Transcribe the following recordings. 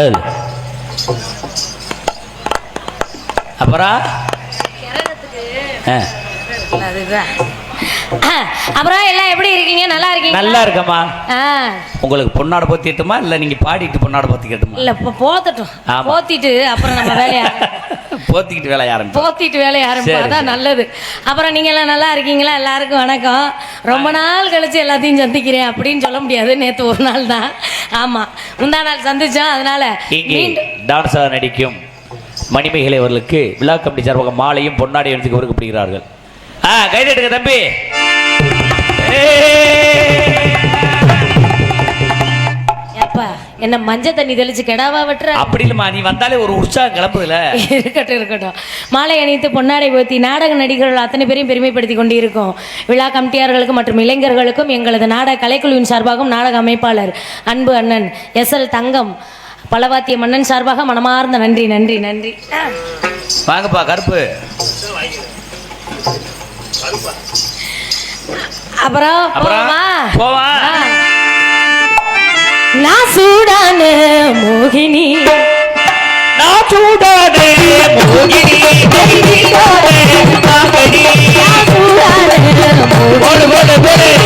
ஏழு. அப்புறம் அப்புறம் எல்லாம் எப்படி இருக்கீங்க? நல்லா இருக்கீங்க நல்லா இருக்கம்மா. உங்களுக்கு பொன்னாடை போத்திட்டுமா இல்லை நீங்கள் பாடிட்டு பொன்னாடை போத்திக்கட்டுமா இல்ல இப்போ போத்தட்டும். போத்திட்டு அப்புறம் நம்ம வேலையை போத்திக்கிட்டு வேலைய ஆரம்பிச்சு போத்திட்டு வேலையை ஆரம்பிப்போம். சரி, அதான். நல்லது. அப்புறம் நீங்க எல்லாம் நல்லா இருக்கீங்களா? எல்லாருக்கும் வணக்கம். ரொம்ப நாள் கழிச்சு எல்லாத்தையும் சந்திக்கிறேன் அப்படின்னு சொல்ல முடியாது. நேத்து ஒரு நாள் தான். ஆமா முந்தா நாள் சந்திச்சோம் அதனால இங்கே டான்ஸாக நடிக்கும் மணிமேகலை அவர்களுக்கு விழா கமிட்டி சார்பாக மாலையும் பொன்னாடை எடுத்து கொடுக்கப்படுகிறார்கள் ஆ கைதட்டுங்க தம்பி ஏய். என்ன மஞ்சள் தண்ணி தெளிச்சு கெடாவா வெட்டுற? அப்படி இல்லைம்மா நீ வந்தாலே ஒரு உற்சாகம் கிளம்புதுல. இருக்கட்டும் இருக்கட்டும். மாலை அணித்து பொன்னாடை போத்தி நாடக நடிகர்கள் அத்தனை பேரையும் பெருமைப்படுத்தி கொண்டு இருக்கோம் விழா கமிட்டியார்களுக்கும் மற்றும் இளைஞர்களுக்கும் எங்களது நாடக கலைக்குழுவின் சார்பாகவும் நாடக அமைப்பாளர் அன்பு அண்ணன் எஸ் எல் தங்கம் பலவாத்திய மன்னன் சார்பாக மனமார்ந்த நன்றி நன்றி நன்றி. வாங்கப்பா கருப்பு. அப்புறம் போமா போவா நான் சூடான மோகினி நான் சூடானே மோகினி. நான் சூடான மோகினி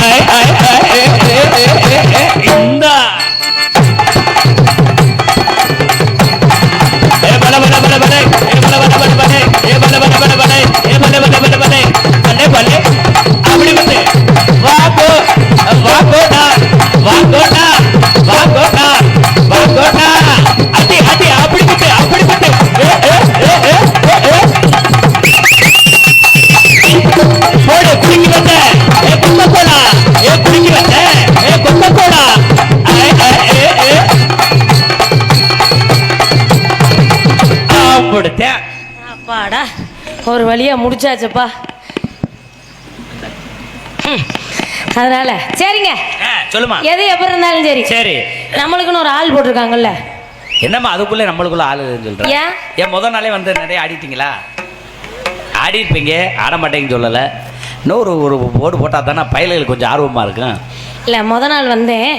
ay, ay. ஒரு வழியா முடிச்சாச்சப்பா. அதனால சரிங்க. சொல்லுமா. எது எப்ப இருந்தாலும் சரி. சரி. நம்மளுக்குன்னு ஒரு ஆள் போட்டிருக்காங்கல்ல. என்னம்மா அதுக்குள்ள நம்மளுக்குள்ள ஆளு சொல்றேன் ஏன்? ஏன் முத நாளே வந்து நிறைய ஆடிட்டீங்களா? ஆடி இருப்பீங்க ஆட மாட்டேங்கன்னு சொல்லலை. இன்னொரு ஒரு போர்டு போட்டால் தானே பயல்களுக்கு கொஞ்சம் ஆர்வமாக இருக்கும். இல்ல முத நாள் வந்தேன்.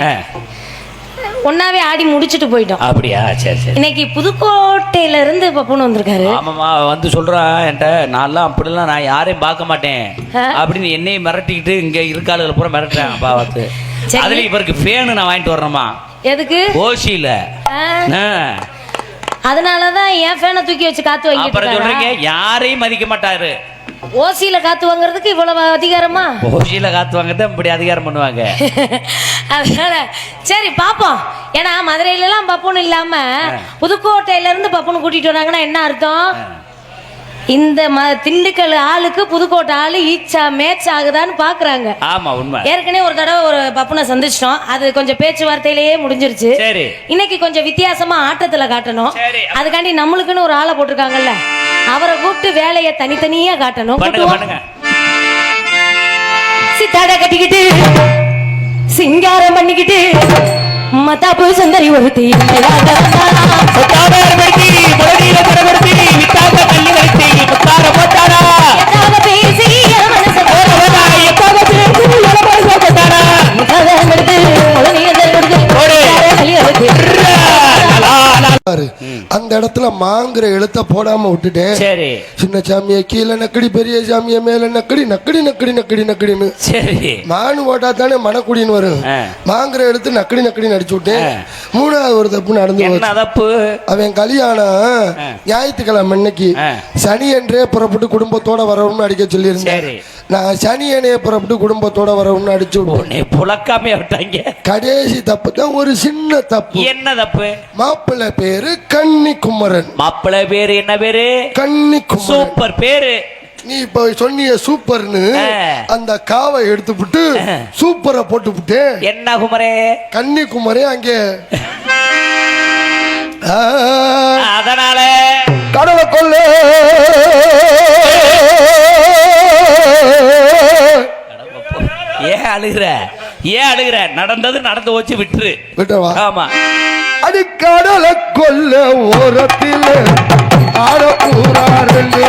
ஒன்னாவே ஆடி முடிச்சிட்டு போயிட்டோம். அப்படியா? சரி சரி. இன்னைக்கு புதுக்கோட்டையில இருந்து பப்புன்னு வந்திருக்காரு. ஆமாம்மா வந்து சொல்கிறான் என்கிட்ட நான்லாம் அப்படிலாம் நான் யாரையும் பார்க்க மாட்டேன். அப்படின்னு என்னையும் மிரட்டிக்கிட்டு இங்கே இருக்காளுகளை பூரா மிரட்டுறேன் சரி. அதுல இவருக்கு ஃபேனு நான் வாங்கிட்டு வரணுமா? எதுக்கு? ஓசியில். அதனாலதான் என் ஃபேனை தூக்கி வச்சு காத்து வாங்கிட்டு அப்புறம் சொல்றீங்க? யாரையும் மதிக்க மாட்டாரு. ஓசியில காத்து வாங்குறதுக்கு இவ்வளவு அதிகாரமா? ஓசியில் காத்து வாங்க இப்படி அதிகாரம் பண்ணுவாங்க. அதனால சரி பாப்போம். ஏன்னா மதுரையில எல்லாம் பப்புன்னு இல்லாம புதுக்கோட்டையில இருந்து பப்புன்னு கூட்டிட்டு வராங்கன்னா என்ன அர்த்தம்? இந்த ம திண்டுக்கல் ஆளுக்கு புதுக்கோட்டை ஆளு ஈச்சா மேட்ச் ஆகுதான்னு பாக்குறாங்க. ஆமா உண்மை. ஏற்கனவே ஒரு தடவை ஒரு பப்புனை சந்திச்சிட்டோம். அது கொஞ்சம் பேச்சுவார்த்தையிலேயே முடிஞ்சிருச்சு. சரி. இன்னைக்கு கொஞ்சம் வித்தியாசமா ஆட்டத்துல காட்டணும். அதுக்காண்டி நம்மளுக்குன்னு ஒரு ஆளை போட்டிருக்காங்கல்ல. அவரை கூப்பிட்டு வேலையை தனித்தனியா காட்டணும். சித்தாட கட்டிக்கிட்டு. சிங்காரம் பண்ணிக்கிட்டு மத்தாப்பு சுந்தரி ஒருத்தி இடத்துல மாங்கிற எழுத்த போடாம விட்டுட்டேன் சரி. சின்ன சாமியை கீழே நக்கடி பெரிய சாமியை மேல நக்கடி நக்கடி நக்கடி நக்கடி நக்கடின்னு. சரி. மானு போட்டா தானே மணக்குடின்னு வரும். மாங்கிற எடுத்து நக்கடி நக்கடி நடிச்சு விட்டேன். மூணாவது ஒரு தப்பு நடந்து தப்பு? அவன் கல்யாணம் ஞாயிற்றுக்கிழமை அன்னைக்கு ஆ. சனி என்றே புறப்பட்டு குடும்பத்தோட வரணும்னு அடிக்க சொல்லியிருந்தேன். நான் சனி அணைய புறப்பட்டு குடும்பத்தோட வரணும்னு அடிச்சு புழக்காமே விட்டாங்க. கடைசி தப்பு தான் ஒரு சின்ன தப்பு. என்ன தப்பு? மாப்பிள்ளை பேரு கன்னிக்குமரன் மாப்பிள்ளை பேரு என்ன பேரு? கன்னிக்குமரன். சூப்பர் பேரு. நீ இப்ப சொன்னிய சூப்பர்னு. அந்த காவை எடுத்து விட்டு சூப்பரை போட்டு விட்டு என்ன குமரே? கன்னிக்குமரே அங்கே. ஆ, அதனால. கடலை கொள்ள ஏன் அழுகுற? ஏன் அழுகுற? நடந்தது நடந்து வச்சு விட்டுரு. விட்டவா ஆமா. அது கடலை கொல்ல ஓரத்தில் ஆட பூராருன்னு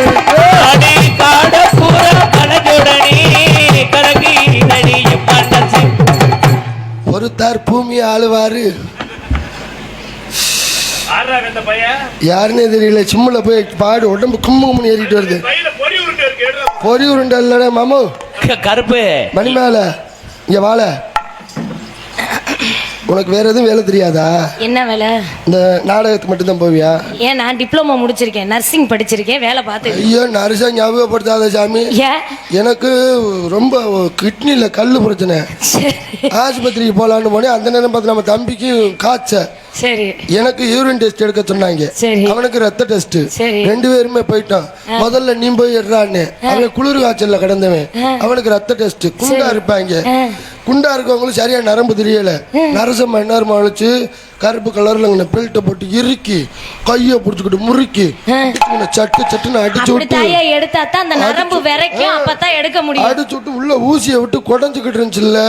அடி காட பூரா கலஜுடனே கலகி நடியும் மனசு ஒருத்தார் பூமி ஆளுவாரு. யாருன்னே தெரியல சிம்முல போய் பாடு உடம்பு கும்பு கும்புன்னு ஏறிட்டு வருது. பொறி உருண்டை இல்லடா மாமு. கருப்பு. மணி மேல இங்க வாழ. உனக்கு வேற எதுவும் வேலை தெரியாதா? என்ன வேலை? இந்த நாடகத்துக்கு மட்டும்தான் போவியா? ஏன் நான் டிப்ளமோ முடிச்சிருக்கேன். நர்சிங் படிச்சிருக்கேன். வேலை பார்த்து ஐயோ நரிசா ஞாபகப்படுத்தாத சாமி. எனக்கு ரொம்ப கிட்னில கல்லு பிரச்சனை. ஆஸ்பத்திரிக்கு போலான்னு போனேன். அந்த நேரம் பார்த்து நம்ம தம்பிக்கு காய்ச்ச சரி. எனக்கு யூரின் டெஸ்ட் எடுக்க சொன்னாங்க. அவனுக்கு ரத்த டெஸ்ட். ரெண்டு பேருமே போயிட்டான் முதல்ல நீ போய் எடுறான்னு. அவன் குளிர் காய்ச்சல்ல கிடந்தவன். அவனுக்கு ரத்த டெஸ்ட் குண்டா இருப்பாங்க. குண்டா இருக்கவங்களுக்கு சரியா நரம்பு தெரியல. நரசம் மணி அழைச்சு கருப்பு கலர்ல இங்கே பெல்ட்டை போட்டு இறுக்கி கையை பிடிச்சிக்கிட்டு முறுக்கி சட்டு சட்டுன்னு அடிச்சு விட்டு தாயா எடுத்தா தான் அந்த நரம்பு விரைக்கும். அப்பதான் எடுக்க முடியும். அடிச்சு விட்டு உள்ள ஊசியை விட்டு குடஞ்சுக்கிட்டு இருந்துச்சுல்ல.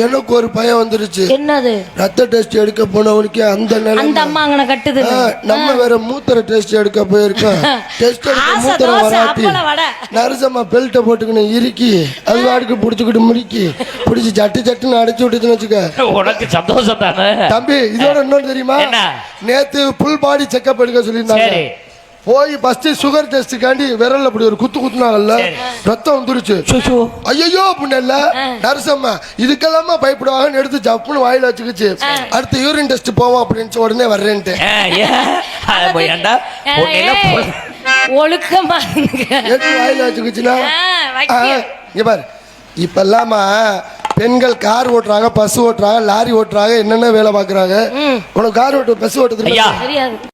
எனக்கு ஒரு பயம் வந்துருச்சு. என்னது? ரத்த டெஸ்ட் எடுக்க போனவனுக்கு அந்த அந்த நிலைமை அம்மா அங்கன கட்டுது. ஆ, நம்ம வேற மூத்திர டெஸ்ட் எடுக்க போயிருக்கோம். டெஸ்ட் எடுக்க தோசை வராட்டி. நரசம்மா பெல்ட்டை போட்டுக்கணும் இறுக்கி அது வாடுக்கு பிடிச்சிக்கிட்டு முறுக்கி பிடிச்சி சட்டு சட்டுன்னு அடைச்சு விட்டுச்சுன்னு வச்சுக்க. உனக்கு சந்தோஷம் தானே? தம்பி இதோட இன்னொன்று தெரியுமா? நேத்து ஃபுல் பாடி செக்அப் எடுக்க சொல்லியிருந்தாங்க. சரி. போய் ஃபர்ஸ்ட் சுகர் டெஸ்ட்டுக்காண்டி விரல்ல அப்படி ஒரு குத்து குத்துனாங்கல்ல. ரத்தம் வந்துருச்சு. சுசு ஐயோ அப்படின்னல நரசம்மா இதுக்கெல்லாமா பயப்படுவாங்கன்னு எடுத்து ஜப்புன்னு வாயில வச்சுக்கிச்சு. அடுத்து யூரின் டெஸ்ட் போவோம் அப்படின்னு உடனே வர்றேன்ட்டு. ஒழுக்கமா. எடுத்து வாயில வச்சுக்கிச்சுன்னா. இங்க பாரு. இப்பெல்லாமா பெண்கள் கார் ஓட்டுறாங்க பஸ் ஓட்டுறாங்க லாரி ஓட்டுறாங்க என்னென்ன வேலை பார்க்குறாங்க? உனக்கு கார் ஓட்டு பஸ் ஓட்ட ஐயா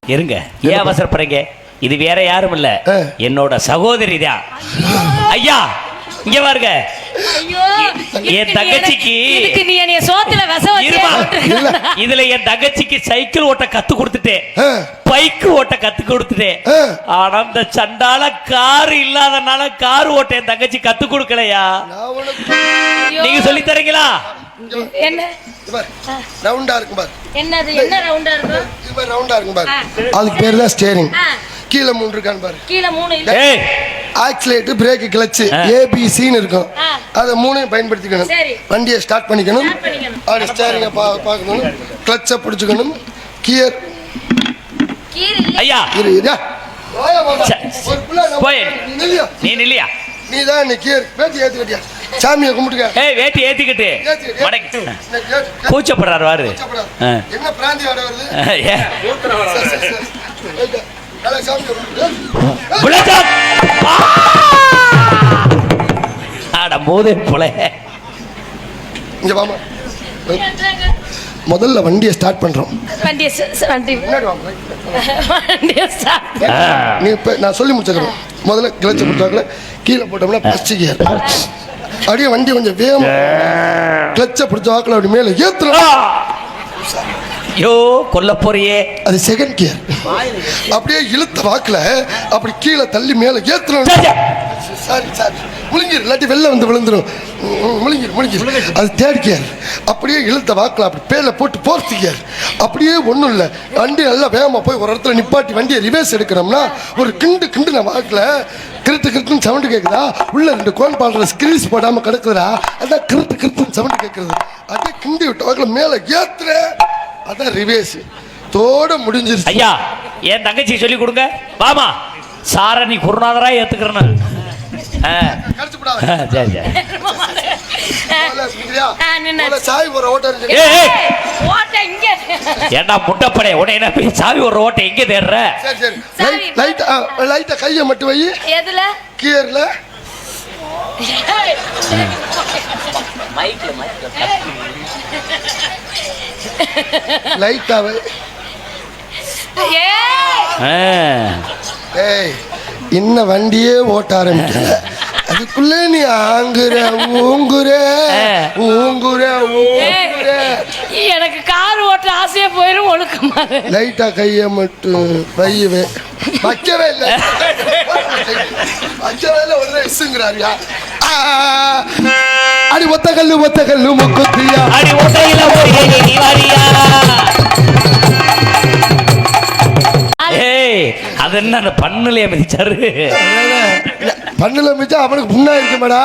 இருங்க. ஏன் அவசரப்படுறீங்க? இது வேற யாரும் இல்ல. ஆ. என்னோட சகோதரி தான். ஐயா இங்க பாருங்க. ஐயோ என் தங்கச்சிக்கு- இதுக்கு நீ என்னைய சோத்துல இருமா. போட்டிருக்க. இதுல என் தங்கச்சிக்கு சைக்கிள் ஓட்ட கத்து கொடுத்துட்டேன். ஆ, பைக்கு ஓட்ட கத்து கொடுத்துட்டேன். ஆனா இந்த சண்டால கார் இல்லாதனால கார் ஓட்ட என் தங்கச்சி கத்து கொடுக்கலையா. நீங்க சொல்லி தரீங்களா? என்ன? ரவுண்டா இருக்கும் பாரு. என்னது? என்ன ரவுண்டா இருக்கும்? ரவுண்டா பாரு. அதுக்கு பேர் தான் ஸ்டேரிங். கீழே மூணு இருக்கான்னு பாரு. கீழே மூணு இல்ல. ஏய். ஆக்சிலேட்டர் பிரேக் கிளச்சு ஆ. ஏபிசின்னு இருக்கும். அதை மூணையும் பயன்படுத்திக்கணும். சரி. வண்டியை ஸ்டார்ட் பண்ணிக்கணும். அப்படி ஸ்டேரிங்கை பா பார்க்கணும். கிளச்சை பிடிச்சிக்கணும். கியர். ஐயா. இரு இதா. நீ நில்லையா? நீ தான் இன்னைக்கு கியர் பேச்சு ஏற்றி கட்டியா சாமியை கும்பிட்டுக்க. ஏய் வேட்டி ஏத்திக்கிட்டு. ஏத்தி, மடக்கி. கூச்சப்படுறாரு வாரு கூச்சப்படாத. ஆ. என்ன பிராந்தி ஆட வருது? மோதே போல. இங்க வாமா. முதல்ல வண்டியை ஸ்டார்ட் பண்றோம். வண்டியை வண்டி வண்டியை. நீ இப்ப நான் சொல்லி முடிச்சுக்கிறேன். முதல்ல கிளச்சு கொடுத்தாக்கல கீழே போட்டோம்னா ஃபர்ஸ்ட் கியர் அப்படியே வண்டி கொஞ்சம் வேகமா கிளச்சை பிடிச்ச வாக்கில் அப்படி மேலே ஏத்துறோம். யோ கொல்ல போறியே. அது செகண்ட் கியர் அப்படியே இழுத்த வாக்குல அப்படி கீழே தள்ளி மேலே ஏத்துறோம் சரி, சாரி முழுங்கிரு இல்லாட்டி வெளில வந்து விழுந்துரும். ம், முழுங்கிரு முழுங்கிரு. அது தேர்ட் கியர் அப்படியே இழுத்த வாக்கில் அப்படி பேர்ல போட்டு போர்த்து கியர் அப்படியே ஒன்றும் இல்லை. வண்டி நல்லா வேகமாக போய் ஒரு இடத்துல நிப்பாட்டி வண்டியை ரிவேர்ஸ் எடுக்கிறோம்னா ஒரு கிண்டு கிண்டுன வாக்கில் கிருட்டு கிருட்டுன்னு சவுண்டு கேட்குதா உள்ள ரெண்டு கோன் பாடுற ஸ்கிரீஸ் போடாமல் கிடக்குதுடா. அதான் கிருட்டு கிருட்டுன்னு சவுண்டு கேட்குறது அப்படியே கிண்டி விட்ட வாக்கில் மேலே ஏத்துற அதான் ரிவேர்ஸ் தோட முடிஞ்சிருச்சு. ஐயா என் தங்கச்சி சொல்லி கொடுங்க. வாமா. சார நீ குருநாதரா ஏத்துக்கிறேன்னு. ஏண்டா முட்டப்படை? உடனே என்ன போய் சாவி ஒரு ஓட்டை எங்க தேடுற? லைட்டா கையை மட்டும் வை. எதுல? கியர்ல லைட்டா வை ஏய் இன்னும் வண்டியே ஓட்ட ஆரம்பிக்கல. அதுக்குள்ள நீ ஆங்குற ஊங்குற ஊங்குற ஊங்குற. எனக்கு கார் ஓட்ட ஆசையா போயிரும் ஒழுக்கமா லைட்டா கையை மட்டும் வையவே. வைக்கவே இல்லை. வைக்கவே இல்லை உடனே இசுங்கிறாரியா அடி ஒத்த கல்லு ஒத்த கல்லு முக்குத்தியா. அடி ஒத்தையில போய் நீ வாரியா. அது என்ன அந்த பண்ணுலயே மிதிச்சாரு பண்ணுல மிச்சா அவனுக்கு புண்ணா இருக்குமாடா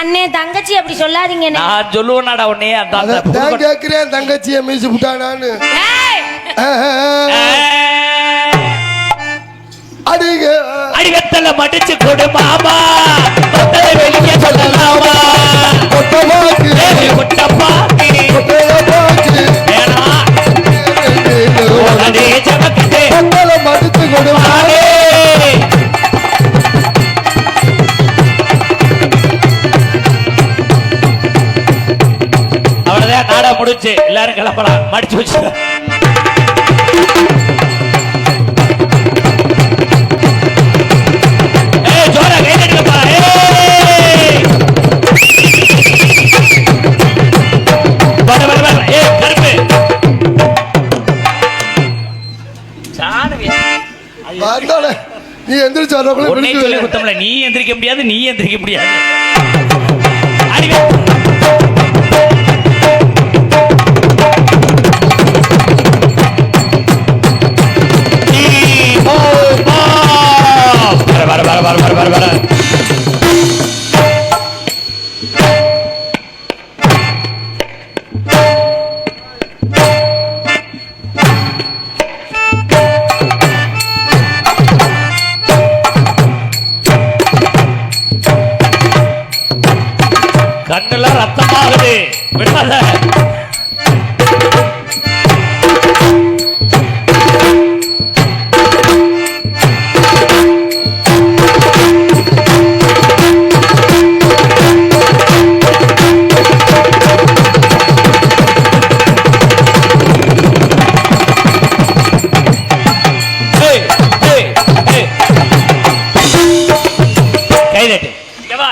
அண்ணே தங்கச்சி அப்படி சொல்லாதீங்க. நான் சொல்லுவேனாடா அந்த அதான் தான் கேட்கிறேன் தங்கச்சியை மீசு விட்டானான்னு அடிங்க. அடி வெத்தல மடிச்சு கொடு மாமா. வெத்தலை வெளியே சொல்லலாமா கொட்டமாக்கு. குட்டப்பா. கொட்டமாக்கு. வேணாம் உடனே ஜமக்கிட்டு கொட்டல மடிச்சு நாடா முடிச்சு எல்லாரும் கிளம்பலாம். மடிச்சு வச்சு நீ எந்திரிச்சு வரக்குள்ள நீ எந்திரிக்க முடியாது நீ எந்திரிக்க முடியாது. வர வர வர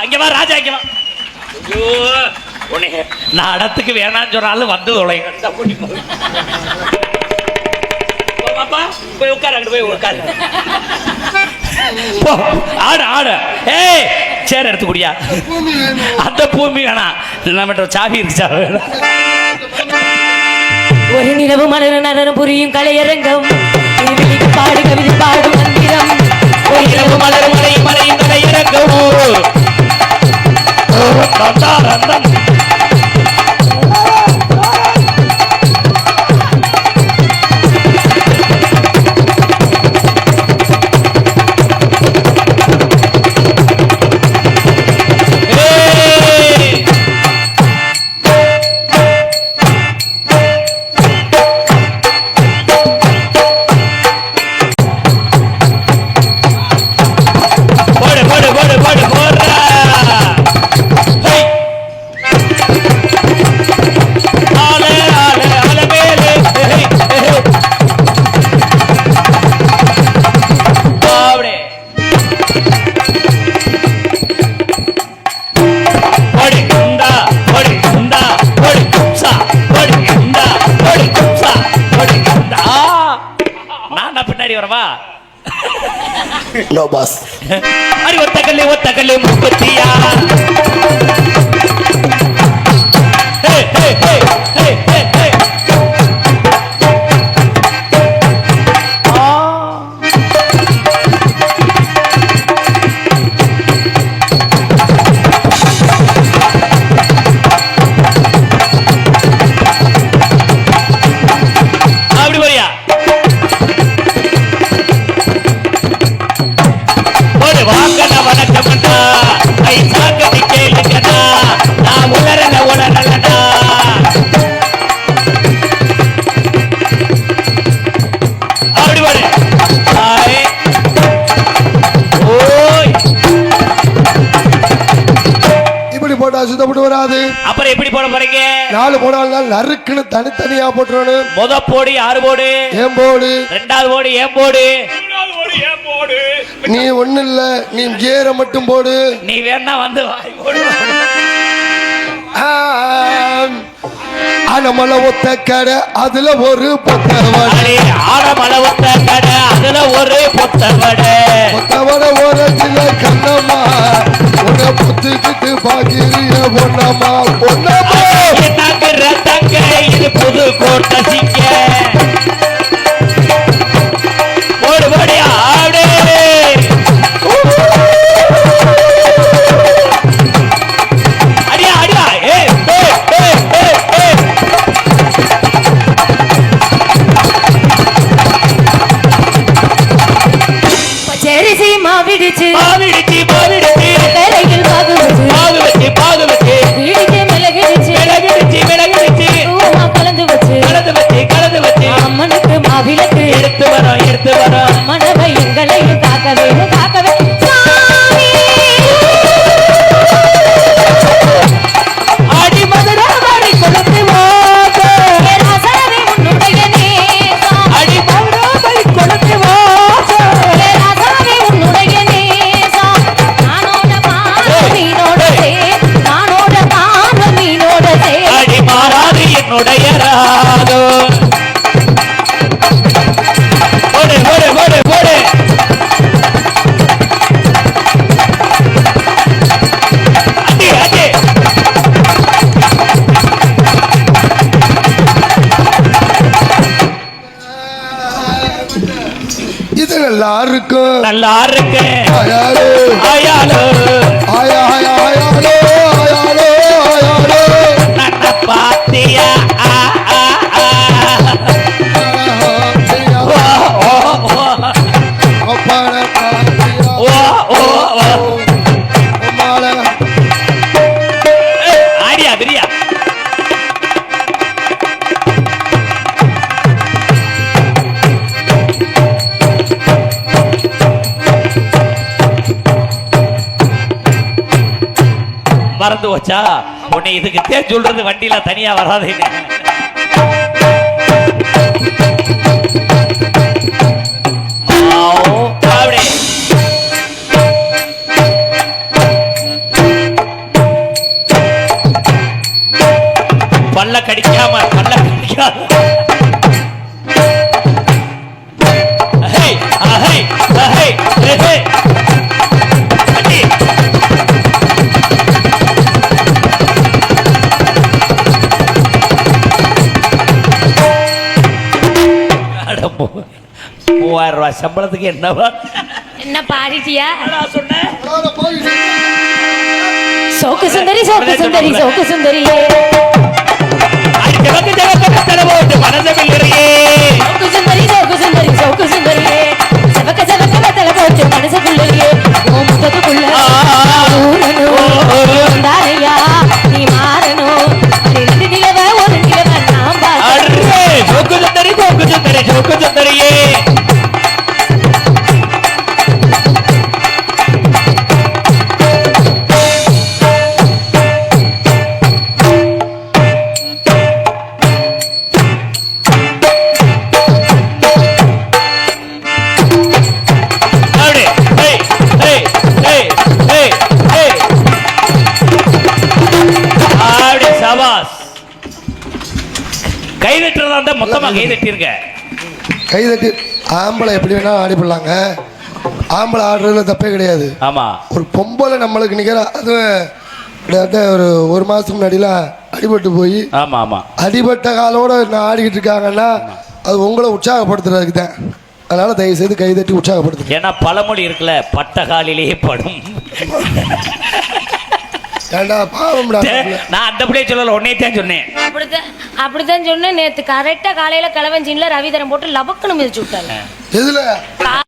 இங்க வா ராஜா இங்க வா. ஐயோ, உன்னை நான் இடத்துக்கு வேணாம்னு சொன்னாலும் வந்து தொலைங்க பாப்பா போய் உட்காரு அங்கிட்டு போய் உட்காரு. ஆடு ஆடு. ஏய் சேர் எடுத்து குடியா. அந்த பூமி வேணாம். நம்மகிட்ட சாவி இருக்கு வேணாம். ஒரு நிலவு மலர நலரும் புரியும் கலையரங்கம். பாடு கவிதை பாடும் மந்திரம். ஒரு நிலவு இரவு மலர் மலையும் கலையரங்கம். இறங்கவும் பின்னாடி வரவா நோ பாஸ் அடி ஒத்த கல்லு ஒத்த கல்லு முப்பத்தியா ஹே, ஹே, ஹே, ஹே, எப்படி போட போறீங்க? நாலு போடாலும் நறுக்குன்னு தனித்தனியா போட்டுறணும் முத போடு ஆறு போடு. ஏன் போடு? ரெண்டாவது போடு ஏன் போடு? நீ ஒண்ணு இல்ல நீ கேர மட்டும் போடு. நீ வேணா வந்து வாய் போடு. ஆம். அனமலை ஒத்த கடை அதுல ஒரு பொத்தவடை ஆழமள ஒத்த கடை அதுல ஒரு பொத்த வடை. பொத்தவடை ஓரத்துல கண்ணம்மா. உன்னை புத்துக்கிட்டு பாக்கிறிய. பொன்னம்மா பொன்னம்மா தங்க இது புது கோட்டை இது நல்லா இருக்கும் நல்லா இருக்கு ஆயாலோ ஆயாலோ ஆயா ஆயா ஆயாலோ மறந்து வச்சா உன்னை இதுக்கு தேன் சொல்றது வண்டியில தனியா வராதே சம்பளத்துக்கு என்னவா என்ன பாடிட்டியா நான் சொன்னேன் சோக்கு சுந்தரி சோக்கு சுந்தரி சோக்கு இறையே சோக்கு சுந்தரி சோக்கு சுந்தரி சோக்கு சுந்தரியே செவக்க செவக்க வெத்தல போச்சு மனசுக்குள்ளேயே உன் முகத்துக்குள்ள கை தட்டுறதா இருந்தா மொத்தமா கை தட்டிருக்க கை தட்டி ஆம்பளை எப்படி வேணா ஆடி போடலாங்க. ஆம்பளை ஆடுறதுல தப்பே கிடையாது. ஆமா. ஒரு பொம்பளை நம்மளுக்கு நிற்கிற அது கிட்டத்தட்ட ஒரு ஒரு மாதத்துக்கு முன்னாடிலாம் அடிபட்டு போய் ஆமா ஆமா. அடிபட்ட காலோட நான் ஆடிக்கிட்டு இருக்காங்கன்னா அது உங்களை உற்சாகப்படுத்துறதுக்கு தான். அதனால தயவு செய்து கை தட்டி உற்சாகப்படுத்துங்க. ஏன்னா பழமொழி இருக்குல்ல பட்ட காலிலேயே படும். ஏண்டா பாவம்டா நான் அந்த பிள்ளைய சொல்லல உன்னையத்தான் சொன்னேன். அப்படித்தான் அப்படித்தான் சொன்னேன். நேத்து கரெக்டா காலையில கிளவஞ்சின்ல ரவிதரம் போட்டு லபக்குன்னு மிதிச்சு விட்டாங்க. எதுல?